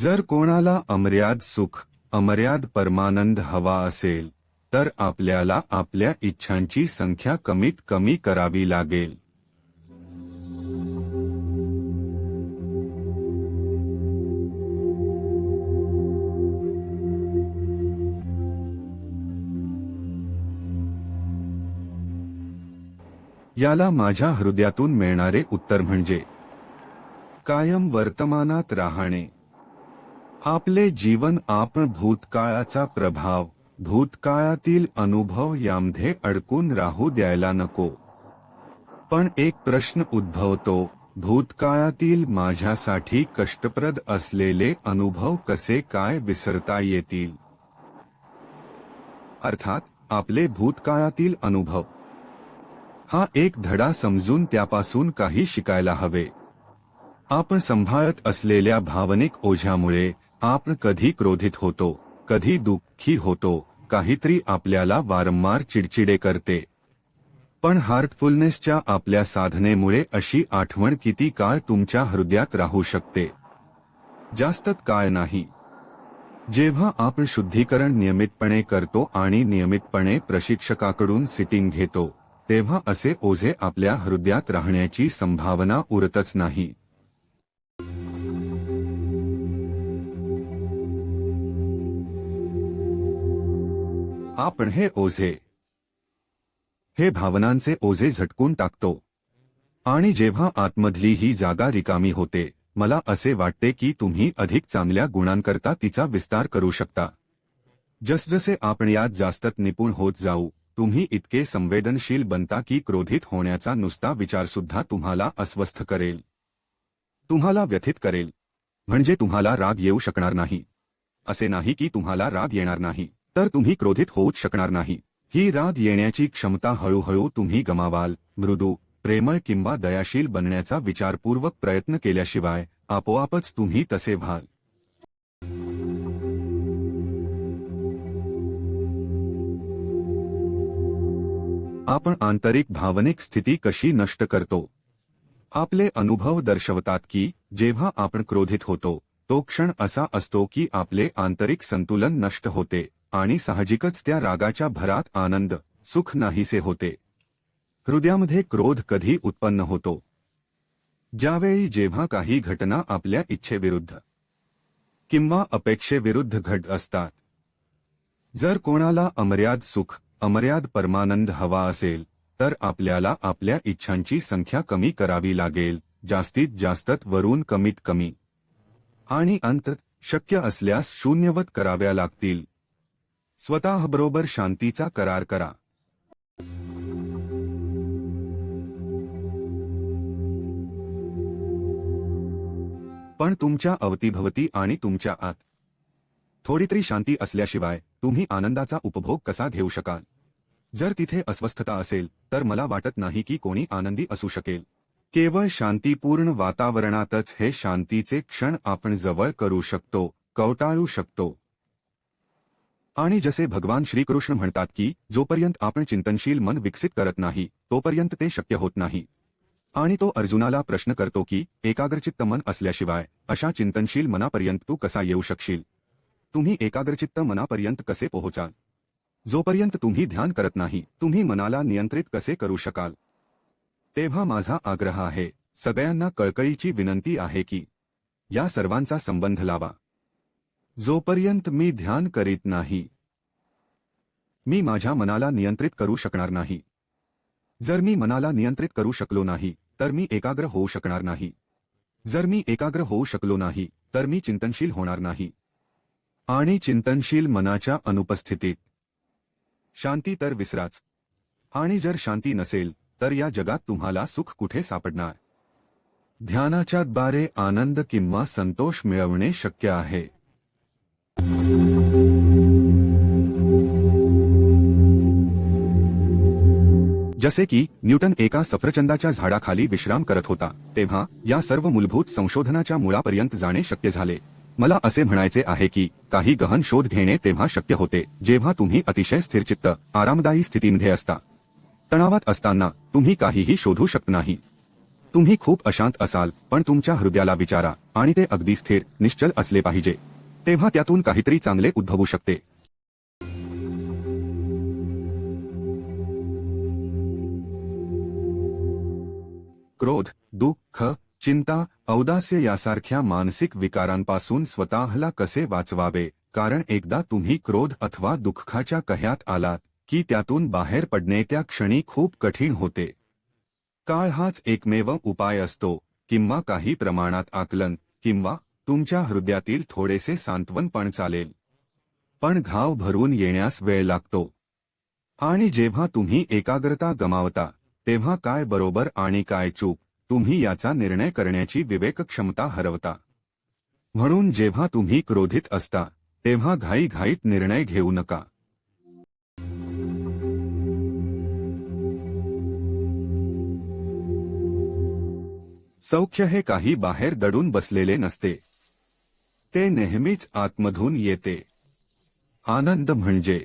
जर कोणाला अमर्याद सुख अमर्याद परमानंद हवा असेल तर आपल्याला आपल्या इच्छांची संख्या कमीत कमी करावी लागेल. याला माझ्या हृदयातून मिळणारे उत्तर म्हणजे कायम वर्तमानात राहणे. आपले जीवन आपण भूतकाळाचा प्रभाव भूतकाळातील अनुभव यामध्ये अडकून राहू द्यायला नको. पण एक प्रश्न उद्भवतो भूतकाळातील माझ्यासाठी कष्टप्रद असलेले अनुभव कसे काय विसरता येतील? अर्थात आपले भूतकाळातील अनुभव. हा एक धडा समजून त्यापासून काही शिकायला हवे. आपण संभाळत असलेल्या भावनिक ओझ्यामुळे आपण कधी क्रोधित होतो कधी दुःखी होतो काहीतरी आपल्याला वारंवार चिडचिडे करते. पण हार्टफुलनेसच्या आपल्या साधनेमुळे अशी आठवण किती काळ तुमच्या हृदयात राहू शकते? जास्त काळ नाही. जेव्हा आपण शुद्धीकरण नियमितपणे करतो आणि नियमितपणे प्रशिक्षकाकडून सिटिंग घेतो तेव्हा असे ओझे आपल्या हृदयात राहण्याची संभावना उरतच नाही. आपण हे ओझे. हे भावनांचे ओझे झटकून टाकतो. आणि जेव्हा आतमधली ही जागा रिकामी होते मला असे वाटते की तुम्ही अधिक चांगल्या गुणांकरता तिचा विस्तार करू शकता. जसजसे आपण यात जास्त निपुण होत जाऊ तुम्ही इतके संवेदनशील बनता की क्रोधित होण्याचा नुसता विचारसुद्धा तुम्हाला अस्वस्थ करेल. तुम्हाला व्यथित करेल. म्हणजे तुम्हाला राग येऊ शकणार नाही. असे नाही की तुम्हाला राग येणार नाही. तर तुम्ही क्रोधित होऊच शकणार नाही. ही राग येण्याची क्षमता हळूहळू तुम्ही गमावाल. मृदू प्रेमळ किंवा दयाशील बनण्याचा विचारपूर्वक प्रयत्न केल्याशिवाय आपोआपच तुम्ही तसे व्हाल. आपण आंतरिक भावनिक स्थिती कशी नष्ट करतो? आपले अनुभव दर्शवतात की जेव्हा आपण क्रोधित होतो तो क्षण असा असतो की आपले आंतरिक संतुलन नष्ट होते. आणि साहजिकच त्या रागाच्या भरात आनंद सुख नाहीसे होते. हृदयामध्ये क्रोध कधी उत्पन्न होतो? ज्यावेळी जेव्हा काही घटना आपल्या इच्छेविरुद्ध किंवा अपेक्षेविरुद्ध घट असतात. जर कोणाला अमर्याद सुख अमर्याद परमानंद हवा असेल तर आपल्याला आपल्या इच्छांची संख्या कमी करावी लागेल जास्तीत जास्त वरून कमीत कमी. आणि अंत शक्य असल्यास शून्यवत कराव्या लागतील. स्वतःबरोबर शांतीचा करार करा. पण तुमच्या अवतीभवती आणि तुमच्या आत थोडीतरी शांती असल्याशिवाय तुम्ही आनंदाचा उपभोग कसा घेऊ शकाल? जर तिथे अस्वस्थता असेल तर मला वाटत नाही की कोणी आनंदी असू शकेल. केवळ शांतीपूर्ण वातावरणातच हे शांतीचे क्षण आपण जवळ करू शकतो कवटाळू शकतो. आणि जसे भगवान श्रीकृष्ण म्हणतात की जोपर्यंत आपण चिंतनशील मन विकसित करत नाही तोपर्यंत ते शक्य होत नाही. आणि तो अर्जुनाला प्रश्न करतो की एकाग्रचित्त मन असल्याशिवाय अशा चिंतनशील मनापर्यंत तू कसा येऊ शकशील? तुम्ही एकाग्रचित्त मनापर्यंत कसे पोहोचाल? जोपर्यंत तुम्ही ध्यान करत नाही तुम्ही मनाला नियंत्रित कसे करू शकाल? तेव्हा माझा आग्रह आहे सगळ्यांना कळकळीची विनंती आहे की या सर्वांचा संबंध लावा. जोपर्यंत मी ध्यान करीत नाही मी माझ्या मनाला नियंत्रित करू शकणार नाही. जर मी मनाला नियंत्रित करू शकलो नाही तर मी एकाग्र होऊ शकणार नाही. जर मी एकाग्र होऊ शकलो नाही तर मी चिंतनशील होणार नाही. आणि चिंतनशील मनाच्या अनुपस्थितीत शांती तर विसराच. आणि जर शांती नसेल तर या जगात तुम्हाला सुख कुठे सापडणार? ध्यानाच्या द्वारे आनंद किंवा संतोष मिळवणे शक्य आहे. जसे की न्यूटन एका सफरचंदाच्या झाडाखाली विश्राम करत होता तेव्हा या सर्व मूलभूत संशोधनाच्या मुळापर्यंत जाणे शक्य झाले. मला असे म्हणायचे आहे की काही गहन शोध घेणे तेव्हा शक्य होते जेव्हा तुम्ही अतिशय स्थिरचित्त आरामदायी स्थितीमध्ये असता. तणावात असताना तुम्ही काहीही शोधू शकत नाही. तुम्ही खूप अशांत असाल पण तुमच्या हृदयाला विचारा आणि ते अगदी स्थिर निश्चल असले पाहिजे. तेव्हा त्यातून काहीतरी चांगले उद्भवू शकते. क्रोध दुःख चिंता औदास्य यासारख्या मानसिक विकारांपासून स्वतःला कसे वाचवावे? कारण एकदा तुम्ही क्रोध अथवा दुःखाच्या कह्यात आलात की त्यातून बाहेर पडणे त्या क्षणी खूप कठीण होते. काळ हाच एकमेव उपाय असतो किंवा काही प्रमाणात आकलन किंवा तुमच्या हृदयातील थोडेसे सांत्वन पण चालेल. पण घाव भरून येण्यास वेळ लागतो. आणि जेव्हा तुम्ही एकाग्रता गमावता तेव्हा काय बरोबर आणि काय चूक तुम्ही याचा निर्णय करण्याची विवेक क्षमता हरवता. म्हणून जेव्हा तुम्ही क्रोधित असता तेव्हा घाईघाईत निर्णय घेऊ नका. सौख्य हे काही बाहेर दडून बसलेले नसते. ते नेहमीच आतमधून येते. आनंद म्हणजे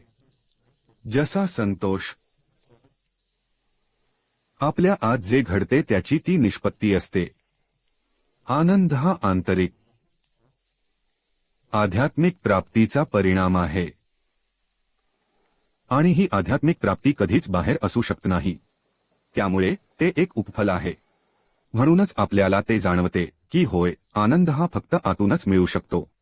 जसा संतोष. आपल्या आत जे घडते त्याची ती निष्पत्ती असते. आनंद हा आंतरिक आध्यात्मिक प्राप्तीचा परिणाम आहे. आणि ही आध्यात्मिक प्राप्ती कधीच बाहेर असू शकत नाही. त्यामुळे ते एक उपफल आहे. म्हणूनच आपल्याला ते जाणवते. की होय आनंद हा फक्त आतूनच मिळू शकतो.